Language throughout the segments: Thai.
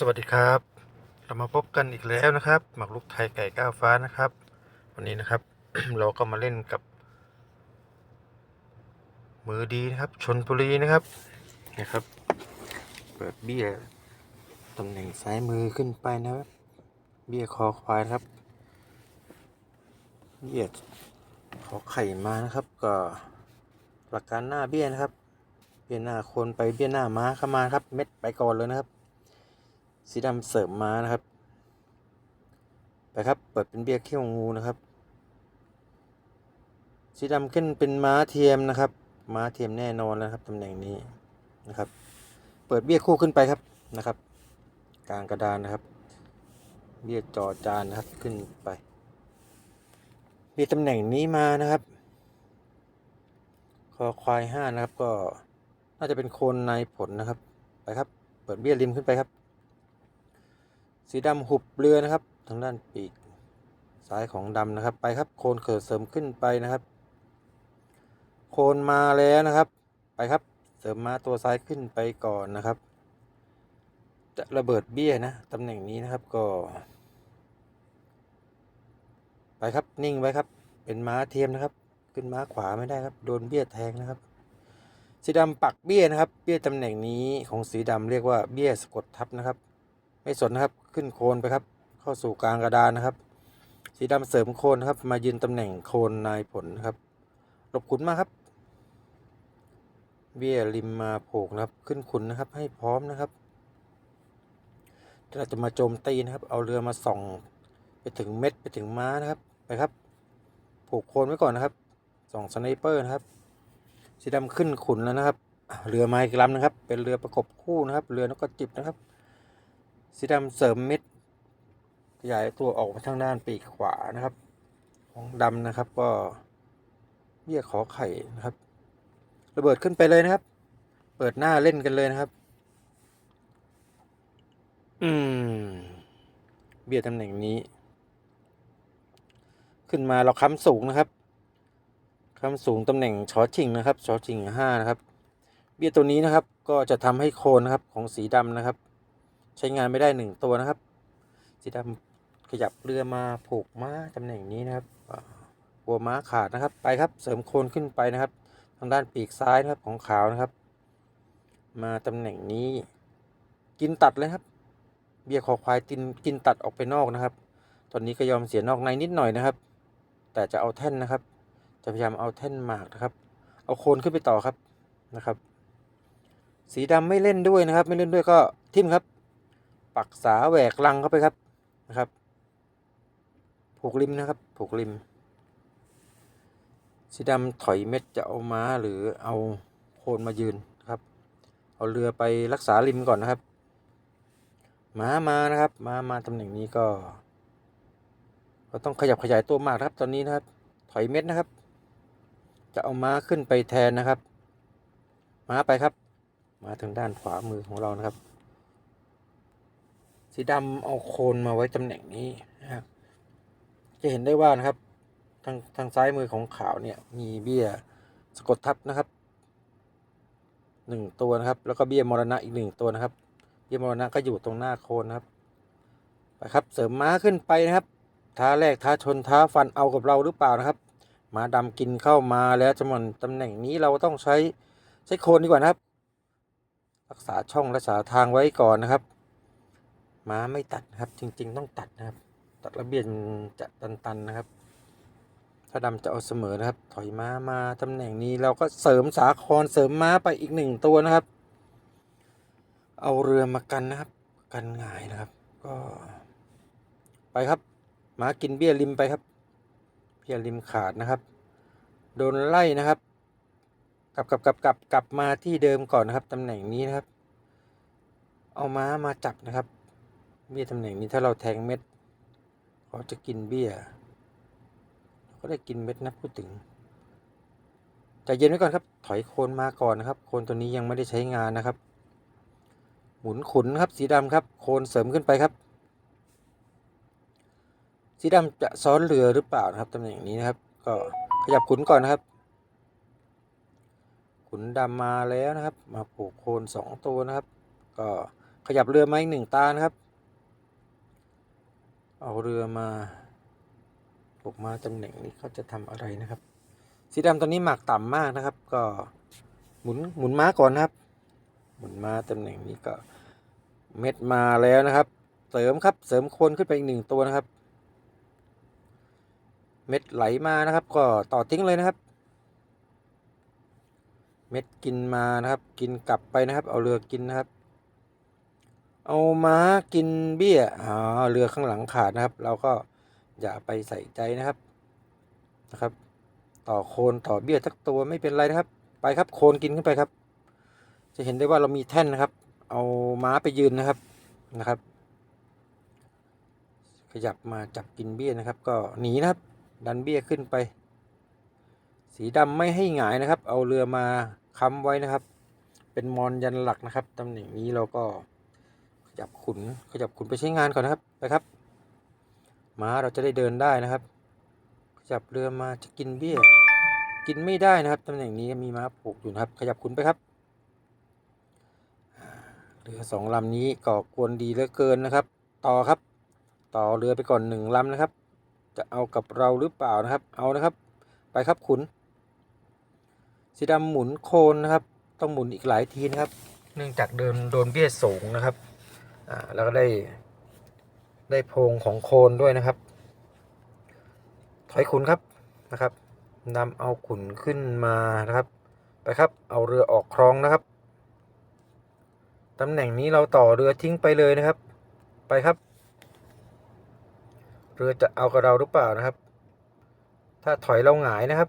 สวัสดีครับ เรามาพบกันอีกแล้วนะครับหมากรุกไทยไก่ก้าวฟ้านะครับ วันนี้นะครับ เราก็มาเล่นกับ มือดีนะครับชนบุรีนะครับนะครับ เปิดเบี้ยตำแหน่งซ้ายมือขึ้นไปนะครับ เบี้ยคอควายครับ เบี้ยขอไข่มานะครับ ก็หลักการหน้าเบี้ยนะครับ เบี้ยหน้าคนไปเบี้ยหน้าม้าเข้ามาครับ เม็ดไปก่อนเลยนะครับ สีดำเสริมม้านะครับ ไปครับ เปิดเป็นเบี้ยเขี้ยวงูนะครับ สีดำขึ้นเป็นม้าเทียมนะครับ ม้าเทียมแน่นอนแล้วครับตำแหน่งนี้นะครับ เปิดเบี้ยคู่ขึ้นไปครับนะครับ กลางกระดานนะครับ เบี้ยจอจานนะครับขึ้นไปเบี้ยตำแหน่งนี้มานะครับคอควายห้านะครับก็น่าจะเป็นโคนในผลนะครับ ไปครับ เปิดเบี้ยริมขึ้นไปครับ สีดำหุบเรือนะครับ ทางด้านปีกซ้ายของดำนะครับ ไปครับ โคนเขิดเสริมขึ้นไปนะครับ โคนมาแล้วนะครับ ไปครับ เสริมมาตัวซ้ายขึ้นไปก่อนนะครับ จะระเบิดเบี้ยนะตำแหน่งนี้นะครับก็ ไปครับนิ่งไว้ครับ เป็นม้าเทียมนะครับ ขึ้นม้าขวาไม่ได้ครับ โดนเบี้ยแทงนะครับสีดำปักเบี้ยนะครับ เบี้ยตำแหน่งนี้ของสีดำเรียกว่าเบี้ยสะกดทับนะครับ ไม่สนนะครับขึ้นโคนไปครับ เข้าสู่กลางกระดานนะครับ สีดำเสริมโคนนะครับ มายืนตำแหน่งโคนนายผลนะครับหลบขุนมาครับ เบี้ยริมมาโผกนะครับ ขึ้นขุนนะครับ ให้พร้อมนะครับเราจะมาโจมตีนะครับ เอาเรือมาส่องไปถึงเม็ดไปถึงม้านะครับไปครับ ผูกโคนไว้ก่อนนะครับส่องสไนเปอร์นะครับ สีดำขึ้นขุนแล้วนะครับ เรือไม้กลำนะครับ เป็นเรือประกบคู่นะครับ เรือนกกระจิบนะครับ สีดำเสริมเม็ดขยายตัวออกมาทางด้านปีกขวานะครับ ของดำนะครับก็เบี้ยขอไข่นะครับ ระเบิดขึ้นไปเลยนะครับ เปิดหน้าเล่นกันเลยนะครับ อืม เบี้ยตำแหน่งนี้ ขึ้นมาเราค้ำสูงนะครับค้ำสูงตำแหน่งชอชิงนะครับชอชิงห้านะครับ เบี้ยตัวนี้นะครับ ก็จะทำให้โคนนะครับของสีดำนะครับ ใช้งานไม่ได้หนึ่งตัวนะครับ สีดำขยับเรือมาผูกม้าตำแหน่งนี้นะครับหัวม้าขาดนะครับ ไปครับ เสริมโคนขึ้นไปนะครับ ทางด้านปีกซ้ายนะครับของขาวนะครับ มาตำแหน่งนี้ กินตัดเลยครับ เบี้ยคอควายกินกินตัดออกไปนอกนะครับ ตอนนี้ก็ยอมเสียนอกในนิดหน่อยนะครับ แต่จะเอาแท่นนะครับ จะพยายามเอาแท่นหมากนะครับ เอาโคนขึ้นไปต่อครับนะครับ สีดำไม่เล่นด้วยนะครับ ไม่เล่นด้วยก็ทิมครับ ปักษาแหวกลังเข้าไปครับนะครับผูกริมนะครับผูกริม สีดำถอยเม็ดจะเอาม้าหรือเอาโคนมายืนครับ เอาเรือไปรักษาริมก่อนนะครับม้ามานะครับม้ามาตำแหน่งนี้ก็ก็ต้องขยับขยายตัวมากครับตอนนี้นะครับ ถอยเม็ดนะครับ จะเอาม้าขึ้นไปแทนนะครับ ม้าไปครับ มาทางด้านขวามือของเรานะครับ สีดำเอาโคนมาไว้ตำแหน่งนี้นะครับ จะเห็นได้ว่านะครับ ทางทางซ้ายมือของขาวเนี่ยมีเบี้ยสะกดทับนะครับหนึ่งตัวนะครับ แล้วก็เบี้ยมรณะอีกหนึ่งตัวนะครับ เบี้ยมรณะก็อยู่ตรงหน้าโคนนะครับไปครับเสริมม้าขึ้นไปนะครับท้าแรกท้าชนท้าฟันเอากับเราหรือเปล่านะครับม้าดำกินเข้ามาแล้วจำนวนตำแหน่งนี้เราต้องใช้ใช้โคนดีกว่านะครับ รักษาช่องรักษาทางไว้ก่อนนะครับ ม้าไม่ตัดครับ จริง ๆ ต้องตัดนะครับ ตัดระเบียนจะตันๆนะครับ ถ้าดำจะเอาเสมอนะครับ ถอยม้ามาตำแหน่งนี้เราก็เสริมสาครเสริมม้าไปอีกหนึ่งตัวนะครับ เอาเรือมากันนะครับ กันหงายนะครับ ก็ไปครับม้ากินเบี้ยริมไปครับเบี้ยริมขาดนะครับ โดนไล่นะครับกลับกลับกลับกลับกลับมาที่เดิมก่อนนะครับตำแหน่งนี้นะครับ เอาม้ามาจับนะครับ เบี้ยตำแหน่งนี้ถ้าเราแทงเม็ดเขาจะกินเบี้ยเราก็ได้กินเม็ดนะพูดถึงใจเย็นไว้ก่อนครับ ถอยโคนมาก่อนนะครับ โคนตัวนี้ยังไม่ได้ใช้งานนะครับ หมุนขุนครับ สีดำครับ โคนเสริมขึ้นไปครับ สีดำจะซ้อนเรือหรือเปล่านะครับตำแหน่งนี้นะครับ ก็ขยับขุนก่อนนะครับ ขุนดำมาแล้วนะครับ มาผูกโคนสองตัวนะครับ ก็ขขยับเรือมาอีกหนึ่งตานะครับ เอาเรือมาปลุกมาตำแหน่งนี้เขาจะทำอะไรนะครับ สีดำตอนนี้หมากต่ำมากนะครับ ก็หมุนหมุนม้าก่อนนะครับ หมุนม้าตำแหน่งนี้ก็เม็ดมาแล้วนะครับ เสริมครับเสริมโคนขึ้นไปอีกหนึ่งตัวนะครับ เม็ดไหลมานะครับ ก็ต่อทิ้งเลยนะครับ เม็ดกินมานะครับ กินกลับไปนะครับ เอาเรือกินนะครับ เอาม้ากินเบี้ยอ๋อเรือข้างหลังขาดนะครับ เราก็อย่าไปใส่ใจนะครับนะครับ ต่อโคนต่อเบี้ยสักตัวไม่เป็นไรนะครับ ไปครับโคนกินขึ้นไปครับ จะเห็นได้ว่าเรามีแท่นนะครับ เอาม้าไปยืนนะครับนะครับ ขยับมาจับกินเบี้ยนะครับ ก็หนีนะครับ ดันเบี้ยขึ้นไป สีดำไม่ให้หงายนะครับ เอาเรือมาค้ำไว้นะครับ เป็นมอนยันหลักนะครับตำแหน่งนี้เราก็ ยับขุนขยับขุนไปใช้งานก่อนนะครับไปครับม้าเราจะได้เดินได้นะครับ ขยับเรือมาจะกินเบี้ย กินไม่ได้นะครับตำแหน่งนี้มีม้าผูกอยู่นะครับ ขยับขุนไปครับเรือสองลำนี้ก่อกวนดีเหลือเกินนะครับ ต่อครับ ต่อเรือไปก่อนหนึ่งลำนะครับ จะเอากับเราหรือเปล่านะครับ เอานะครับ ไปครับขุนสีดำหมุนโคนนะครับ ต้องหมุนอีกหลายทีนะครับ เนื่องจากเดินโดนเบี้ยสูงนะครับ อ่าแล้วก็ได้ได้โพรงของโคนด้วยนะครับ ถอยขุนครับนะครับนำเอาขุนขึ้นมานะครับ ไปครับ เอาเรือออกคลองนะครับตำแหน่งนี้เราต่อเรือทิ้งไปเลยนะครับ ไปครับ เรือจะเอากับเราหรือเปล่านะครับ ถ้าถอยเราหงายนะครับ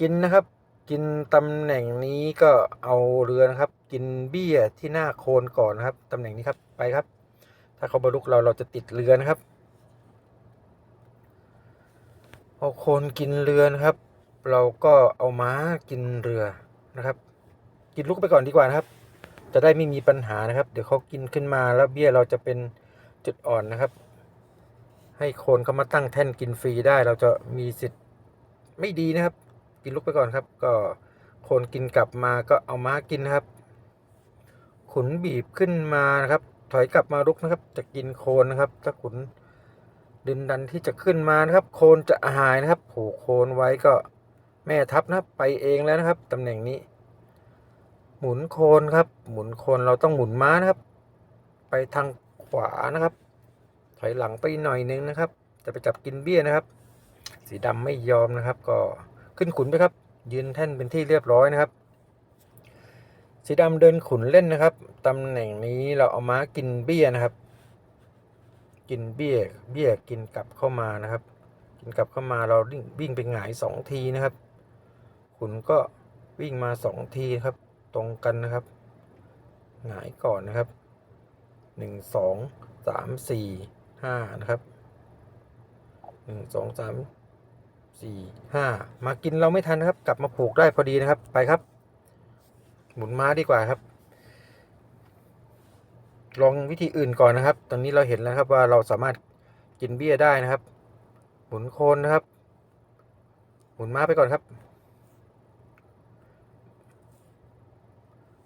กินนะครับ กินตำแหน่งนี้ก็เอาเรือนะครับ กินเบี้ยที่หน้าโคนก่อนนะครับตำแหน่งนี้ครับไปครับ ถ้าเขาบรรลุกเราเราจะติดเรือนะครับเอาโคนกินเรือนะครับ เราก็เอาม้ากินเรือนะครับ กินลูกไปก่อนดีกว่านะครับ จะได้ไม่มีปัญหานะครับ เดี๋ยวเขากินขึ้นมาแล้วเบี้ยเราจะเป็นจุดอ่อนนะครับ ให้โคนเขามาตั้งแท่นกินฟรีได้ เราจะมีสิทธิ์ไม่ดีนะครับ กินลูกไปก่อนครับ ก็โคนกินกลับมาก็เอาม้ากินนะครับ ขุนบีบขึ้นมานะครับ ถอยกลับมาลุกนะครับ จะกินโคนนะครับ ถ้าขุนดินดันที่จะขึ้นมานะครับ โคนจะหายนะครับผูกโคนไว้ก็แม่ทัพนะครับ ไปเองแล้วนะครับตำแหน่งนี้ หมุนโคนครับ หมุนโคนเราต้องหมุนม้านะครับ ไปทางขวานะครับ ถอยหลังไปหน่อยนึงนะครับ จะไปจับกินเบี้ยนะครับ สีดำไม่ยอมนะครับก็ ขึ้นขุนไปครับ ยืนแท่นเป็นที่เรียบร้อยนะครับ สีดำเดินขุนเล่นนะครับตำแหน่งนี้เราเอาม้ากินเบี้ยนะครับ กินเบี้ยเบี้ยกินกลับเข้ามานะครับ กินกลับเข้ามาเราวิ่งไปหงายสองทีนะครับ ขุนก็วิ่งมาสองทีครับ ตรงกันนะครับหงายก่อนนะครับหนึ่งสองสามสี่ห้านะครับหนึ่งสองสาม สี่ห้ามากินเราไม่ทันนะครับ กลับมาผูกได้พอดีนะครับ ไปครับ หมุนม้าดีกว่าครับ ลองวิธีอื่นก่อนนะครับ ตอนนี้เราเห็นแล้วครับว่าเราสามารถกินเบี้ยได้นะครับ หมุนโคนนะครับ หมุนม้าไปก่อนครับ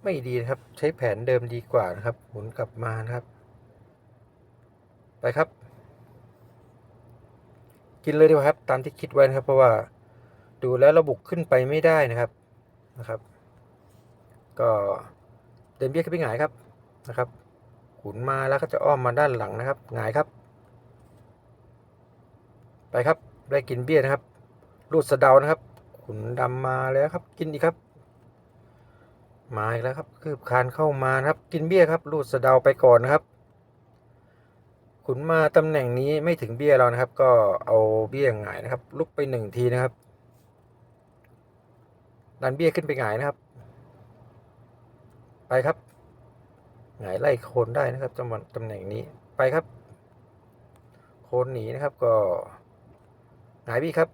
ไม่ดีครับ ใช้แผนเดิมดีกว่านะครับ หมุนกลับมานะครับ ไปครับ กินเลยดีกว่าครับ ตามที่คิดไว้นะครับ เพราะว่าดูแล้วราบุขึ้นไปไม่ได้นะครับนะครับ ก็เดินเบี้ยขึ้นไปหงายครับนะครับขุนมาแล้วก็จะอ้อมมาด้านหลังนะครับหงายครับ ไปครับ ได้กินเบี้ยนะครับ รูดสะเดานะครับ ขุนดำมาแล้วครับ กินอีกครับ มาอีกแล้วครับ คืบคานเข้ามานะครับ กินเบี้ยครับ รูดสะเดาไปก่อนนะครับ ขุนมาตำแหน่งนี้ไม่ถึงเบี้ยเรานะครับ ก็เอาเบี้ยหงายนะครับ ลุกไปหนึ่งทีนะครับ ดันเบี้ยขึ้นไปหงายนะครับ ไปครับหงายไล่โคนได้นะครับจังหวะตำแหน่งนี้ไปครับ โคนหนีนะครับก็หงายบี้ครับ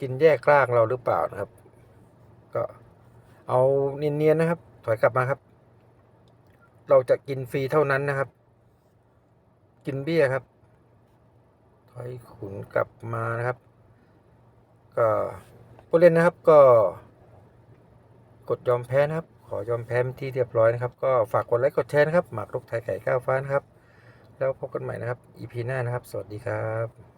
กินแยกกลางเราหรือเปล่านะครับ ก็เอาเนียนๆนะครับ ถอยกลับมาครับ เราจะกินฟรีเท่านั้นนะครับ กินเบี้ยครับ ถอยขุนกลับมานะครับ ก็ผู้เล่นนะครับก็ กดยอมแพ้นะครับ ขอยอมแพ้ที่เรียบร้อยนะครับ ก็ฝากกดไลค์กดแชร์นะครับหมากรุกไทยไก่ก้าวฟ้านะครับ แล้วพบกันใหม่นะครับ EP หน้านะครับ สวัสดีครับ